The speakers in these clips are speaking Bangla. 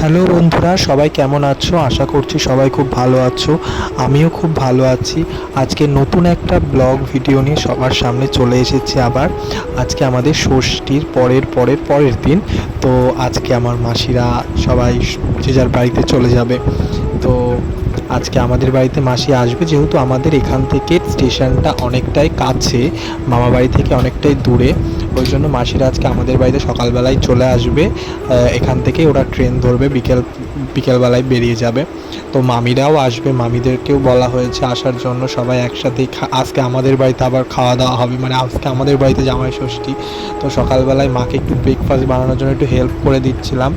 হ্যালো বন্ধুরা, সবাই কেমন আছো? আশা করছি সবাই খুব ভালো আছো। আমিও খুব ভালো আছি। আজকে নতুন একটা ব্লগ ভিডিও নিয়ে সবার সামনে চলে এসেছি আবার। আজকে আমাদের ষষ্ঠীর পরের পরের পরের দিন। তো আজকে আমার মাসিরা সবাই যে যার বাড়িতে চলে যাবে। তো আজকে আমাদের বাড়িতে মাসি আসবে, যেহেতু আমাদের এখান থেকে স্টেশনটা অনেকটাই কাছে, মামা বাড়ি থেকে অনেকটাই দূরে। ওই জন্য মাসিরা আজকে আমাদের বাড়িতে সকালবেলায় চলে আসবে। এখান থেকে ওরা ট্রেন ধরবে বিকেল বিকেলবেলায় বেরিয়ে যাবে। তো মামিরাও আসবে। মামিদেরকেও বলা হয়েছে আসার জন্য সবাই একসাথেই আজকে আমাদের বাড়িতে আবার খাওয়া দাওয়া হবে। মানে আজকে আমাদের বাড়িতে জামাই ষষ্ঠী। তো সকালবেলায় মাকে একটু ব্রেকফাস্ট বানানোর জন্য একটু হেল্প করে দিচ্ছিলাম।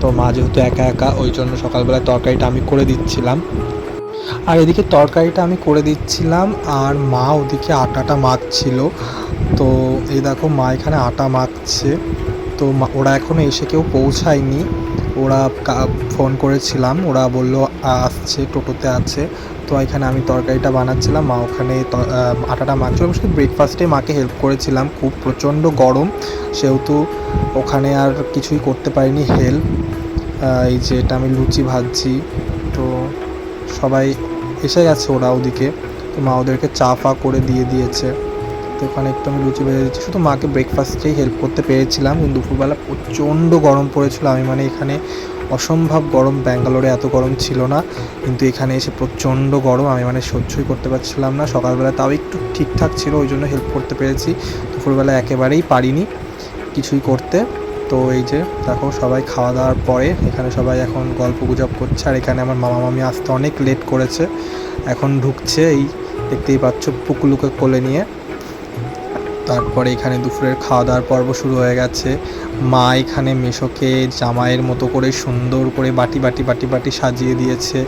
তো মা যেহেতু একা একা, ওই জন্য সকালবেলায় তরকারিটা আমি করে দিচ্ছিলাম। আর এদিকে তরকারিটা আমি করে দিচ্ছিলাম আর মা ওদিকে আটাটা মাখছিল। তো এই দেখো মা এখানে আটা মাখছে। তো ওরা এখনও এসে কেউ পৌঁছায়নি। ওরা ফোন করেছিলাম। ওরা বলল আসছে, টোটোতে আছে। তো এখানে আমি তরকারিটা বানাচ্ছিলাম, মা ওখানে আটাটা মাখছিল। আমি শুধু ব্রেকফাস্টে মাকে হেল্প করেছিলাম। খুব প্রচণ্ড গরম। সেহেতু ওখানে আর কিছুই করতে পারিনি হেল্প এই যে এটা আমি লুচি ভাজছি। তো সবাই এসে গেছে ওরা ওদিকে। তো মা ওদেরকে চা ফা করে দিয়ে দিয়েছে। তো ওখানে একটু আমি লুচি ভেজে দিচ্ছি। শুধু মাকে ব্রেকফাস্টেই হেল্প করতে পেরেছিলাম, কিন্তু দুপুরবেলা প্রচণ্ড গরম পড়েছিল। আমি মানে এখানে অসম্ভব গরম, ব্যাঙ্গালোরে এত গরম ছিল না, কিন্তু এখানে এসে প্রচণ্ড গরম। আমি মানে সহ্যই করতে পারছিলাম না। সকালবেলা তাও একটু ঠিকঠাক ছিল, ওই জন্য হেল্প করতে পেরেছি। দুপুরবেলা একেবারেই পারিনি কিছুই করতে। তো এই যে, দেখো সবাই খাওয়া দাওয়ার পরে এখানে সবাই এখন গল্প গুজব করছে। আর এখানে আমার মামা মামি আসতে অনেক লেট করেছে। এখন ঢুকছে এই, দেখতেই পাচ্ছ পুকুলুকে কোলে নিয়ে। তারপরে এখানে দুপুরের খাওয়া দাওয়ার পর্ব শুরু হয়ে গেছে। মা এখানে মেশোকে জামাইয়ের মতো করে সুন্দর করে বাটি বাটি বাটি বাটি সাজিয়ে দিয়েছে।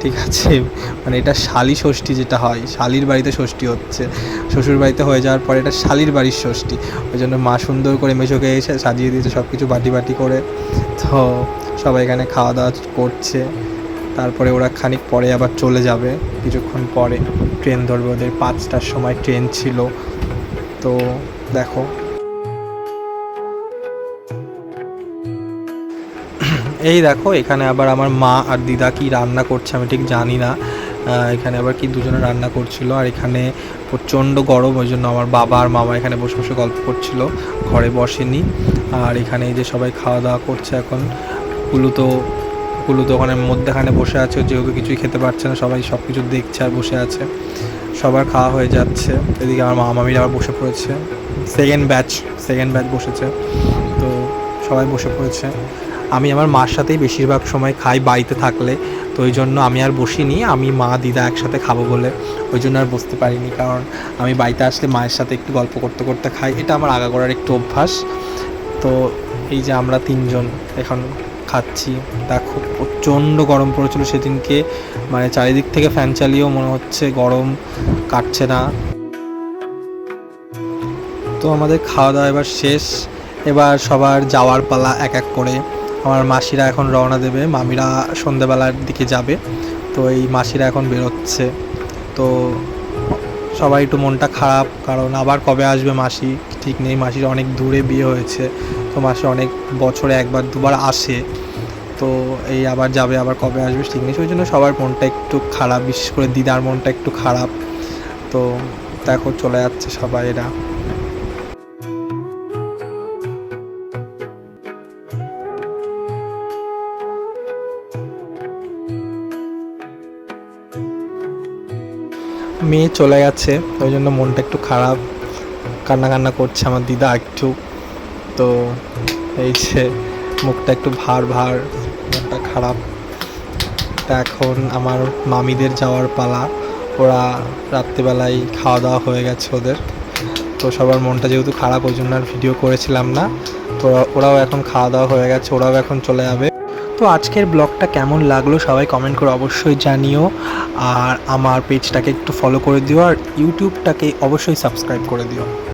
ঠিক আছে? মানে এটা শালি ষষ্ঠী যেটা হয়, শালির বাড়িতে ষষ্ঠী হচ্ছে। শ্বশুর বাড়িতে হয়ে যাওয়ার পরে এটা শালির বাড়ির ষষ্ঠী। ওই জন্য মা সুন্দর করে মেশোকে এসে সাজিয়ে দিয়েছে সব কিছু বাটি বাটি করে। তো সবাই এখানে খাওয়া দাওয়া করছে। তারপরে ওরা খানিক পরে আবার চলে যাবে। কিছুক্ষণ পরে ট্রেন ধরবে। ওদের পাঁচটার সময় ট্রেন ছিল। তো দেখো। এই দেখো, এখানে আবার আমার মা আর দিদা কি রান্না করছে আমি ঠিক জানি না। এখানে আবার কি দুজনে রান্না করছিল আর এখানে প্রচণ্ড গরম, ওই জন্য আমার বাবা আর মামা এখানে বসে বসে গল্প করছিল, ঘরে বসেনি। আর এখানে যে সবাই খাওয়া দাওয়া করছে এখন, কুলু তো তো ওখানে মধ্যেখানে বসে আছে যেহেতু কিছুই খেতে পারছে না, সবাই সব কিছু দেখছে আর বসে আছে। সবার খাওয়া হয়ে যাচ্ছে, এদিকে আমার মামা মামিরা আবার বসে পড়েছে। সেকেন্ড ব্যাচ সেকেন্ড ব্যাচ বসেছে, তো সবাই বসে পড়েছে। আমি আমার মার সাথেই বেশিরভাগ সময় খাই বাড়িতে থাকলে, তো ওই জন্য আমি আর বসিনি, আমি মা, দিদা একসাথে খাব বলে, ওই জন্য আর বসতে পারিনি। কারণ আমি বাড়িতে আসলে মায়ের সাথে একটু গল্প করতে করতে খাই, এটা আমার আগাগোড়ার একটু অভ্যাস। তো এই যে আমরা তিনজন এখন খাচ্ছি। দেখো প্রচণ্ড গরম পড়েছিল সেদিনকে। মানে চারিদিক থেকে ফ্যান চালিয়েও মনে হচ্ছে গরম কাটছে না। তো আমাদের খাওয়া দাওয়া এবার শেষ। এবার সবার যাওয়ার পালা এক এক করে। আমার মাসিরা এখন রওনা দেবে। মামিরা সন্ধেবেলার দিকে যাবে। তো এই মাসিরা এখন বেরোচ্ছে। তো সবাই একটু মনটা খারাপ, কারণ আবার কবে আসবে মাসি? ঠিক নেই, মাসির অনেক দূরে বিয়ে হয়েছে, তো মাসি অনেক বছরে একবার, দুবার আসে, তো এই আবার যাবে, আবার কবে আসবে ঠিক নেই ওই জন্য সবার মনটা একটু খারাপ, বিশেষ করে দিদার মনটা একটু খারাপ, তো দেখো চলে যাচ্ছে সবাই এরা। মেয়ে চলে গেছে, ওই জন্য মনটা একটু খারাপ। কান্না কান্না করছে আমার দিদা একটু। তো এই যে মুখটা একটু ভার ভার, মনটা খারাপ। তা এখন আমার মামিদের যাওয়ার পালা। ওরা রাত্রিবেলায় খাওয়া দাওয়া হয়ে গেছে ওদের। তো সবার মনটা যেহেতু খারাপ, ওই জন্য আর ভিডিও করেছিলাম না। তো ওরাও এখন খাওয়া দাওয়া হয়ে গেছে, ওরাও এখন চলে যাবে। তো আজকের ব্লগটা কেমন লাগল সবাই কমেন্ট করে অবশ্যই জানিও। আর আমার পেজটাকে একটু ফলো করে দিও, আর ইউটিউবটাকে অবশ্যই সাবস্ক্রাইব করে দিও।